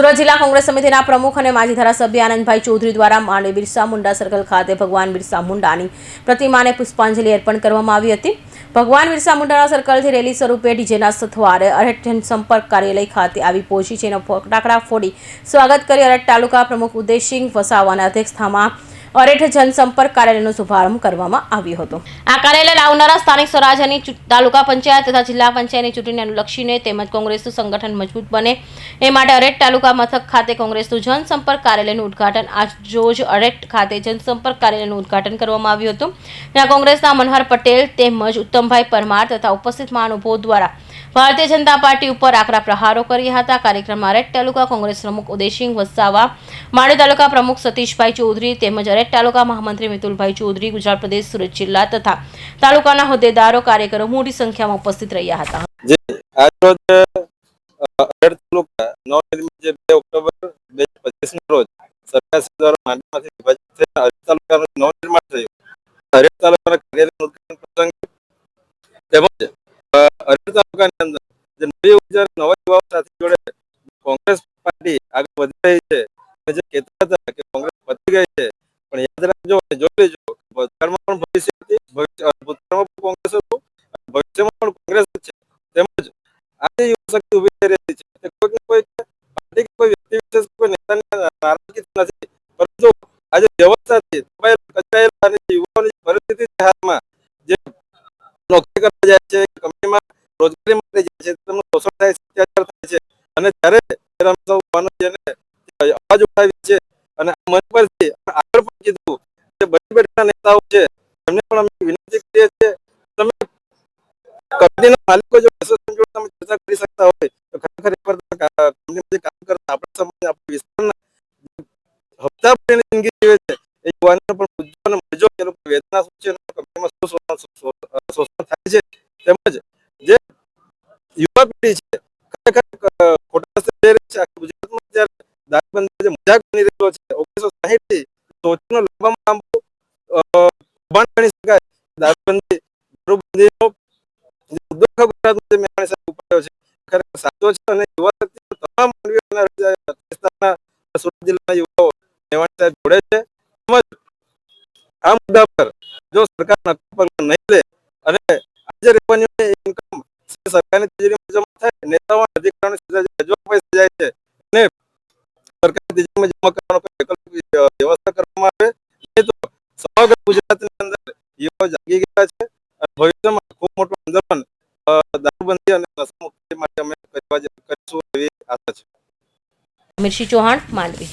સુરત જિલ્લા કોંગ્રેસ સમિતિના પ્રમુખ અને માજી ધારાસભ્ય આનંદભાઈ ચૌધરી દ્વારા માંડવી બિરસા મુંડા સર્કલ ખાતે ભગવાન બિરસા મુંડાની પ્રતિમાને પુષ્પાંજલિ અર્પણ કરવામાં આવી હતી. ભગવાન બિરસા મુંડાના સર્કલથી રેલી સ્વરૂપે ડીજેના સથવારે અરેઠન સંપર્ક કાર્યાલય ખાતે આવી પહોંચી જેનો ફટાકડા ફોડી સ્વાગત કરી અરેઠ તાલુકા પ્રમુખ ઉદયસિંહ વસાવાના અધ્યક્ષતામાં અરેઠ જનસંપર્ક કાર્યાલયનો શુભારંભ કરવામાં આવ્યો હતો. આ કાર્યાલય લાવનારા સ્થાનિક સ્વરાજ્યની તાલુકા પંચાયત તથા જિલ્લા પંચાયતની ચૂંટણીને અનુલક્ષીને તેમજ કોંગ્રેસનું સંગઠન મજબૂત બને. એ માટે અરેઠ તાલુકા મથક ખાતે કોંગ્રેસનું જનસંપર્ક કાર્યાલયનું ઉદ્ઘાટન આજ રોજ અરેઠ ખાતે જનસંપર્ક કાર્યાલયનું ઉદઘાટન કરવામાં આવ્યું હતું. ત્યાં કોંગ્રેસના મનહર પટેલ તેમજ ઉત્તમભાઈ પરમાર તથા ઉપસ્થિત મહાનુભાવો દ્વારા ભારતીય જનતા પાર્ટી ઉપર આકરા પ્રહારો કર્યા હતા. કાર્યક્રમમાં અરેઠ તાલુકા કોંગ્રેસ પ્રમુખ ઉદયસિંહ વસાવા માળી તાલુકા પ્રમુખ સતીશભાઈ ચૌધરી તેમજ અરેઠ તાલુકા મહામંત્રી મિતુલભાઈ ચૌધરી, ગુજરાત પ્રદેશ સુરત જિલ્લા તથા તાલુકાના હોદ્દેદારો, કાર્યકરો મોટી સંખ્યામાં ઉપસ્થિત રહ્યા હતા. તેમજ અ, તાલુકાની અંદર જે નવી ઊર્જા નવા યુવાઓ સાથે જોડે કોંગ્રેસ પાર્ટી આગળ વધી રહી છે. જે કહેતા હતા કે કોંગ્રેસ પતી ગઈ છે પણ યાદ રાખજો જોઈ લેજો ભૂતકાળમાં પણ ભવિષ્ય હતી. ભૂતકાળમાં પણ કોંગ્રેસ હતું ભવિષ્યમાં પણ કોંગ્રેસ છે. તેમજ આજે યુવા ઊભી થઈ રહી છે. તે કોઈક પાર્ટી કે કોઈ વ્યક્તિ વિશેષ કોઈ નેતાની નારાજગી નથી. પરંતુ આજે વ્યવસ્થાથી અને યુવાઓની પરિસ્થિતિ હાલમાં જે નોકરી કરવા જાય છે રોજગારી માટે જાય છે, તેમનું શોષણ થાય છે, અત્યાચાર થાય છે. અને જેને અવાજ ઉઠાવી છે અને મંચ પરથી આગળ પણ કીધું જે બધી બેઠકના નેતાઓ છે, એમને પણ અમે વિનંતી કરીએ છીએ, તમે કંપનીના માલિકો જો તમે ચર્ચા કરી શકતા હોય, તો ખરેખર એકવાર તમે કંપનીમાં કામ કરતા આપણા સમાજ આપણા વિસ્તારના હપ્તા ભરીને જિંદગી જીવે છે. એ યુવાનો પણ પૂછજો અને મજો એ વેદના શું છે કંપનીમાં શું શોષણ થાય છે, તેમજ જે યુવા પેઢી છે, ખરેખર ખોટા જઈ રહી છે. ગુજરાતમાં જ્યારે દારૂબંધી જે મજાક બની રહેલો છે, ઓગણીસો સાહીઠથી સોચનો લાંબામાં લાંબો કૌભાંડ ગણી શકાય. દારૂબંધી, દારૂબંધીનો સાચો છે અને તેમજ આ મુદ્દા પર જો સરકાર નક્કર નહીં લે અને આજે રેવન્યુ સરકારની તિજોરીમાં જમા થાય નેતાઓ અધિકારીઓને રજવા પૈસા જાય છે. અને સરકારની તિજોરીમાં જમા કરવાનો વૈકલ્પિક વ્યવસ્થા કરવામાં આવે. નહીં તો સમગ્ર ગુજરાતની અંદર યુવાઓ જાગી ગયા છે. ભવિષ્યમાં ખૂબ મોટું આંદોલન દારૂબંધી અને નશામુક્તિ માટે અમે કરવા કરીશું એવી આશા છે. મિર્શી ચૌહાણ, માંડવી.